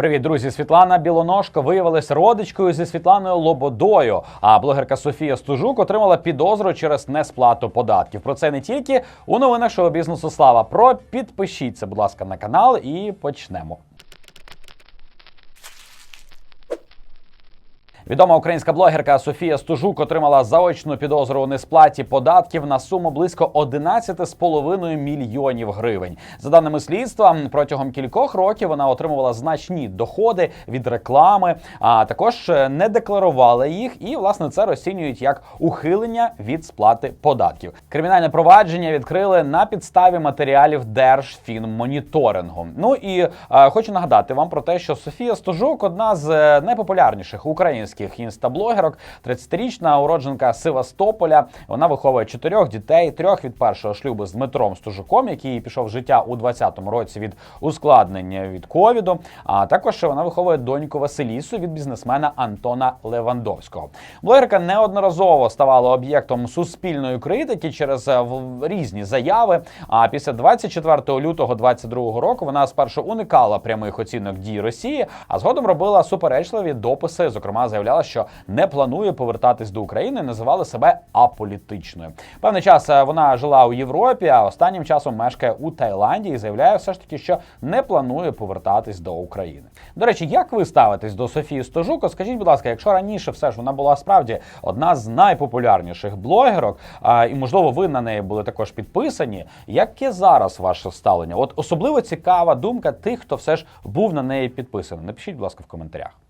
Привіт, друзі! Світлана Білоножко виявилась родичкою зі Світланою Лободою. А блогерка Софія Стужук отримала підозру через несплату податків. Про це не тільки у новинах шоу бізнесу Слава. Про підпишіться, будь ласка, на канал і почнемо. Відома українська блогерка Софія Стужук отримала заочну підозру у несплаті податків на суму близько 11,5 мільйонів гривень. За даними слідства, протягом кількох років вона отримувала значні доходи від реклами, а також е, не декларувала їх, і власне це розцінюють як ухилення від сплати податків. Кримінальне провадження відкрили на підставі матеріалів Держфінмоніторингу. Ну і е, хочу нагадати вам про те, що Софія Стужук одна з е, найпопулярніших українських інстаблогерок, 30-річна уродженка Севастополя. Вона виховує чотирьох дітей, трьох від першого шлюбу з Дмитром Стужуком, який пішов з життя у 20-му році від ускладнення від ковіду. А також вона виховує доньку Василісу від бізнесмена Антона Левандовського. Блогерка неодноразово ставала об'єктом суспільної критики через е, в- різні заяви. А після 24 лютого 2022 року вона спершу уникала прямих оцінок дій Росії, а згодом робила суперечливі дописи. Зокрема, заявляла, що не планує повертатись до України, називала себе аполітичною. Певний час е, вона жила у Європі, а останнім часом мешкає у Таїланді і заявляє все ж таки, що не планує повертатись до України. До речі, як ви ставитесь до Софії Стожуко? Скажіть, будь ласка, якщо раніше все ж вона була справді одна з найпопулярніших блогерок, а, і можливо ви на неї були також підписані. Яке зараз ваше ставлення? От особливо цікава думка тих, хто все ж був на неї підписаний. Напишіть, будь ласка, в коментарях.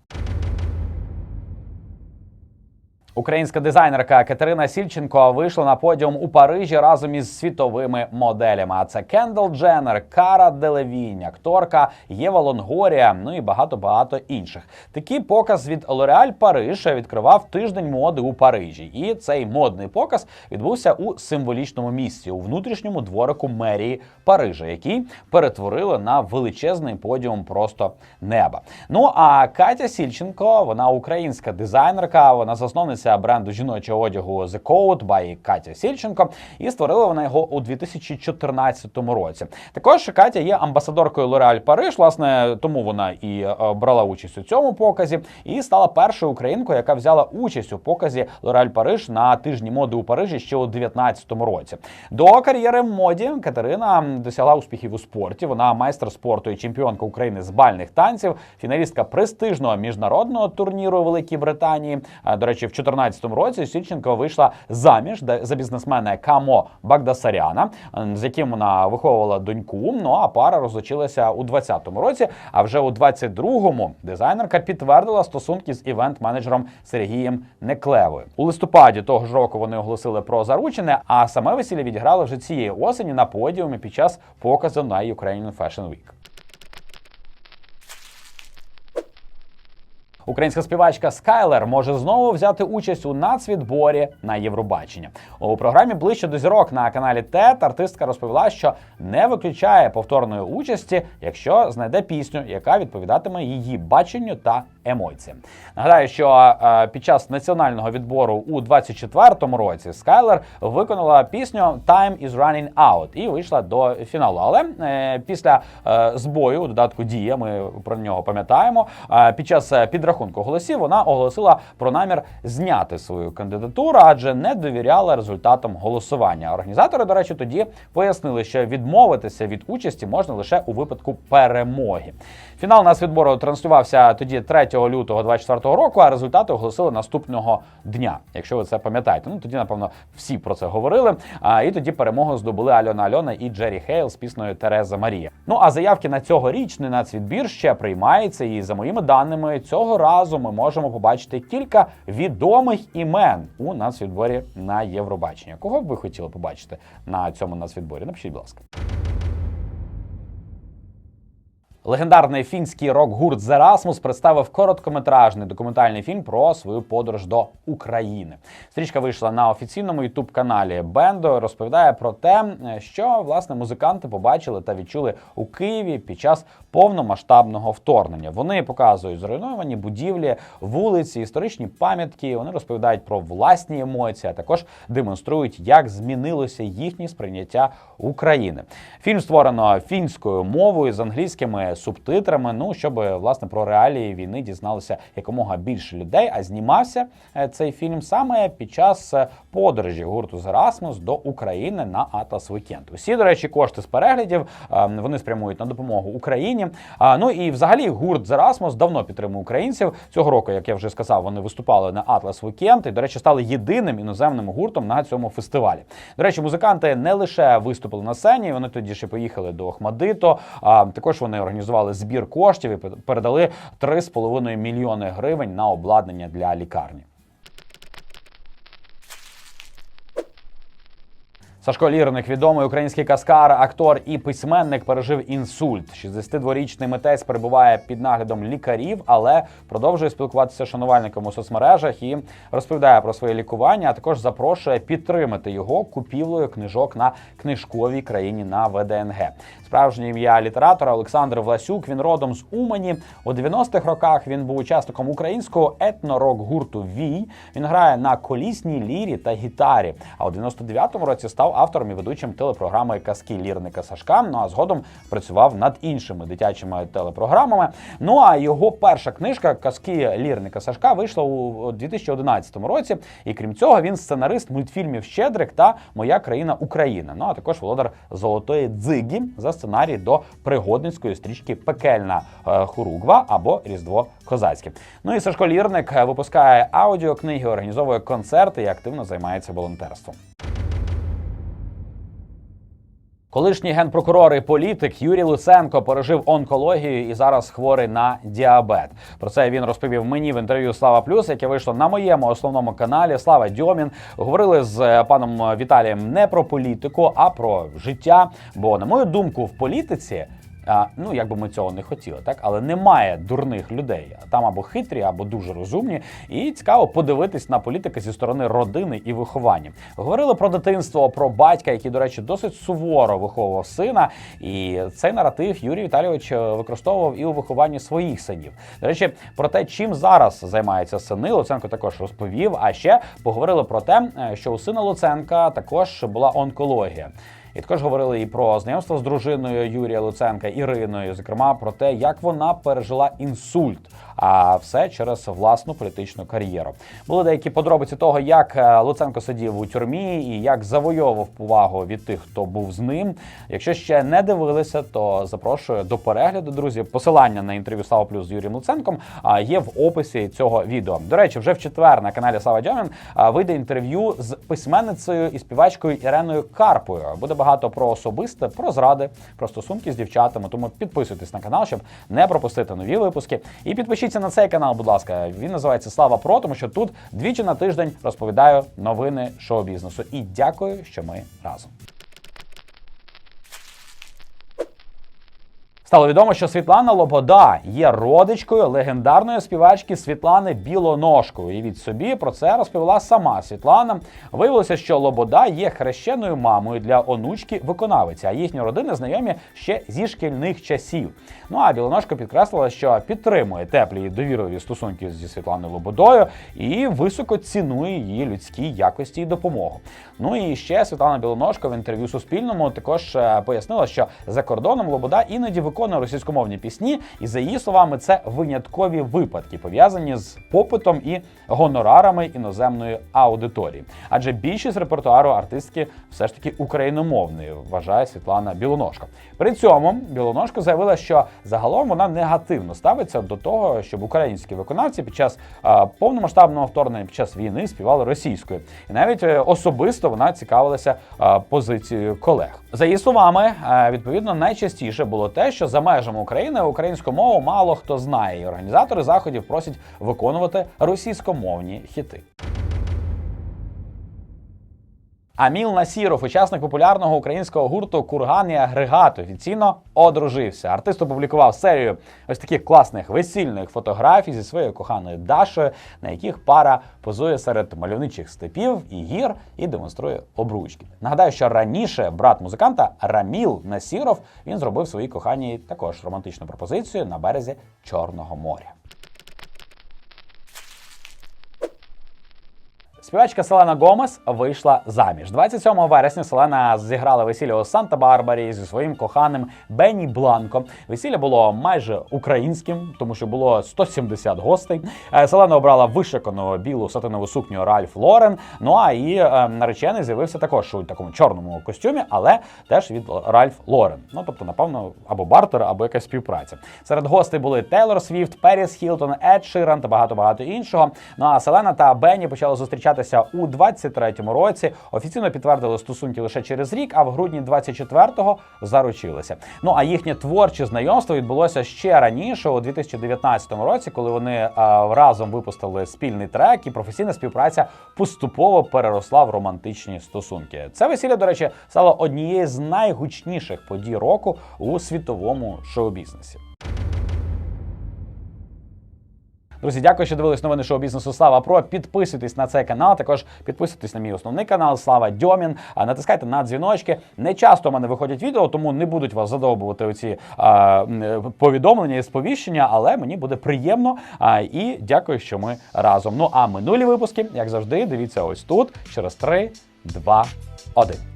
Українська дизайнерка Катерина Сільченко вийшла на подіум у Парижі разом із світовими моделями. А це Кендал Дженнер, Кара Делевінь, акторка Єва Лонгорія, ну і багато багато інших. Такий показ від L'Oréal Париж відкривав тиждень моди у Парижі. І цей модний показ відбувся у символічному місці у внутрішньому дворику мерії Парижа, який перетворили на величезний подіум просто неба. Ну а Катя Сільченко, вона українська дизайнерка, вона засновниця бренду жіночого одягу The Code by Катя Сільченко, і створила вона його у 2014 році. Також Катя є амбасадоркою L'Oréal Париж, власне, тому вона і е, брала участь у цьому показі, і стала першою українкою, яка взяла участь у показі L'Oréal Париж на тижні моди у Парижі ще у 2019 році. До кар'єри в моді Катерина досягла успіхів у спорті. Вона майстер спорту і чемпіонка України з бальних танців, фіналістка престижного міжнародного турніру Великій Британії. До речі, в 2014 році Сільченко вийшла заміж за бізнесмена Камо Багдасаряна, з яким вона виховувала доньку. Ну а пара розлучилася у 2020 році. А вже у 22-му дизайнерка підтвердила стосунки з івент-менеджером Сергієм Неклевою. У листопаді того ж року вони оголосили про заручене, а саме весілля відіграли вже цієї осені на подіумі під час показу на Ukrainian Fashion Week. Українська співачка Скайлер може знову взяти участь у нацвідборі на Євробачення. У програмі ближче до зірок на каналі ТЕТ артистка розповіла, що не виключає повторної участі, якщо знайде пісню, яка відповідатиме її баченню та емоціям. Нагадаю, що під час національного відбору у 24-му році Скайлер виконала пісню «Time is running out» і вийшла до фіналу. Але е, після е, збою у додатку Дія, ми про нього пам'ятаємо. під час е, підрахунку голосів вона оголосила про намір зняти свою кандидатуру, адже не довіряла результатам голосування. Організатори, до речі, тоді пояснили, що відмовитися від участі можна лише у випадку перемоги. Фінал нацвідбору транслювався тоді 3 лютого 2024 року, а результати оголосили наступного дня, якщо ви це пам'ятаєте. Ну тоді, напевно, всі про це говорили. А і тоді перемогу здобули Альона Альона і Джері Хейл з піснею Тереза Марія. Ну а заявки на цьогорічний нацвідбір ще приймаються. І за моїми даними, цього разу ми можемо побачити кілька відомих імен у нацвідборі на Євробачення. Кого б ви хотіли побачити на цьому нацвідборі? Напишіть, будь ласка. Легендарний фінський рок-гурт Rasmus представив короткометражний документальний фільм про свою подорож до України. Стрічка вийшла на офіційному ютуб-каналі Бендо. Розповідає про те, що власне музиканти побачили та відчули у Києві під час повномасштабного вторгнення. Вони показують зруйновані будівлі, вулиці, історичні пам'ятки. Вони розповідають про власні емоції, а також демонструють, як змінилося їхнє сприйняття України. Фільм створено фінською мовою з англійськими субтитрами. Ну щоб власне про реалії війни дізналися якомога більше людей. А знімався е, цей фільм саме під час е, подорожі гурту Зерасмус до України на Атлас Вікенд. Усі, до речі, кошти з переглядів е, вони спрямують на допомогу Україні. Ну і взагалі гурт Зерасмус давно підтримує українців. Цього року, як я вже сказав, вони виступали на Атлас Вікенд і, до речі, стали єдиним іноземним гуртом на цьому фестивалі. До речі, музиканти не лише виступили на сцені, вони тоді ще поїхали до Охмадито. Також вони організували збір коштів і передали 3,5 мільйони гривень на обладнання для лікарні. Сашко Лірник, відомий український каскар, актор і письменник, пережив інсульт. 62-річний митець перебуває під наглядом лікарів, але продовжує спілкуватися з шанувальниками у соцмережах і розповідає про своє лікування. А також запрошує підтримати його купівлею книжок на книжковій країні на ВДНГ. Справжнє ім'я літератора Олександр Власюк. Він родом з Умані. У 90-х роках він був учасником українського етно-рок гурту Вій. Він грає на колісній лірі та гітарі. А у 99-му році став автором і ведучим телепрограми Казки лірника Сашка. Ну а згодом працював над іншими дитячими телепрограмами. Ну а його перша книжка Казки лірника Сашка вийшла у 2011 році. І крім цього, він сценарист мультфільмів Щедрик та Моя країна Україна. Ну а також володар золотої дзигі за сценарій до пригодницької стрічки Пекельна е, Хуругва або Різдво Козацьке. Ну і Сашко Лірник е, випускає аудіокниги, організовує концерти і активно займається волонтерством. Колишній генпрокурор і політик Юрій Луценко пережив онкологію і зараз хворий на діабет. Про це він розповів мені в інтерв'ю Слава Плюс, яке вийшло на моєму основному каналі. Слава Дьомін. Говорили з е, паном Віталієм не про політику, а про життя. Бо, на мою думку, в політиці. А, ну, як би ми цього не хотіли, так але немає дурних людей. Там або хитрі, або дуже розумні. І цікаво подивитись на політика зі сторони родини і виховання. Говорили про дитинство, про батька, який, до речі, досить суворо виховував сина. І цей наратив Юрій Віталійович використовував і у вихованні своїх синів. До речі, про те, чим зараз займається сини, Луценко також розповів. А ще поговорили про те, що у сина Луценка також була онкологія. І також говорили і про знайомство з дружиною Юрія Луценка Іриною, зокрема про те, як вона пережила інсульт. А все через власну політичну кар'єру. Були деякі подробиці того, як е, Луценко сидів у тюрмі і як завойовував повагу від тих, хто був з ним. Якщо ще не дивилися, то запрошую до перегляду, друзі. Посилання на інтерв'ю Слава Плюс з Юрієм Луценком є в описі цього відео. До речі, вже в четвер на каналі Слава Дьомін вийде інтерв'ю з письменницею і співачкою Іреною Карпою. Буде багато про особисте, про зради, про стосунки з дівчатами. Тому підписуйтесь на канал, щоб не пропустити нові випуски. І підпишіться на цей канал, будь ласка. Він називається Слава Про, тому що тут двічі на тиждень розповідаю новини шоу-бізнесу. І дякую, що ми разом. Стало відомо, що Світлана Лобода є родичкою легендарної співачки Світлани Білоножкової. І від собі про це розповіла сама Світлана. Виявилося, що Лобода є хрещеною мамою для онучки виконавиці, а їхні родини знайомі ще зі шкільних часів. Ну а Білоножка підкреслила, що підтримує теплі і довірливі стосунки зі Світланою Лободою і високо цінує її людські якості і допомогу. Ну і ще Світлана Білоножка в інтерв'ю Суспільному також е, пояснила, що за кордоном Лобода іноді виконує виконує російськомовні пісні, і за її словами, це виняткові випадки, пов'язані з попитом і гонорарами іноземної аудиторії. Адже більшість репертуару артистки все ж таки україномовної, вважає Світлана Білоножка. При цьому Білоножка заявила, що загалом вона негативно ставиться до того, щоб українські виконавці під час а, повномасштабного вторгнення під час війни співали російською, і навіть е, особисто вона цікавилася а, позицією колег. За її словами, а, відповідно найчастіше було те, що за межами України українську мову мало хто знає, і організатори заходів просять виконувати російськомовні хіти. Аміл Насіров, учасник популярного українського гурту Курган і агрегат, офіційно одружився. Артист опублікував серію ось таких класних весільних фотографій зі своєю коханою Дашою, на яких пара позує серед мальовничих степів і гір і демонструє обручки. Нагадаю, що раніше брат музиканта Раміл Насіров він зробив своїй коханій також романтичну пропозицію на березі Чорного моря. Співачка Селена Гомес вийшла заміж. 27 вересня Селена зіграла весілля у Санта-Барбарі зі своїм коханим Бенні Бланко. Весілля було майже українським, тому що було 170 гостей. Е, Селена обрала вишикану білу сатинову сукню Ральф Лорен. Ну а і е, наречений з'явився також у такому чорному костюмі, але теж від Ральф Лорен. Ну тобто, напевно, або бартер, або якась співпраця. Серед гостей були Тейлор Свіфт, Періс Хілтон, Ед Ширан та багато багато іншого. Ну а Селена та Бенні почали зустрічатися у 23-му році. Офіційно підтвердили стосунки лише через рік, а в грудні 24-го заручилися. Ну а їхнє творче знайомство відбулося ще раніше, у 2019 році, коли вони а, разом випустили спільний трек, і професійна співпраця поступово переросла в романтичні стосунки. Це весілля, до речі, стало однією з найгучніших подій року у світовому шоу-бізнесі. Друзі, дякую, що дивились новини шоу бізнесу Слава Про. Підписуйтесь на цей канал. Також підписуйтесь на мій основний канал Слава Дьомін. А натискайте на дзвіночки. Не часто в мене виходять відео, тому не будуть вас задовбувати оці а, повідомлення і сповіщення, але мені буде приємно. А, і дякую, що ми разом. Ну а минулі випуски, як завжди, дивіться ось тут через 3, 2, 1.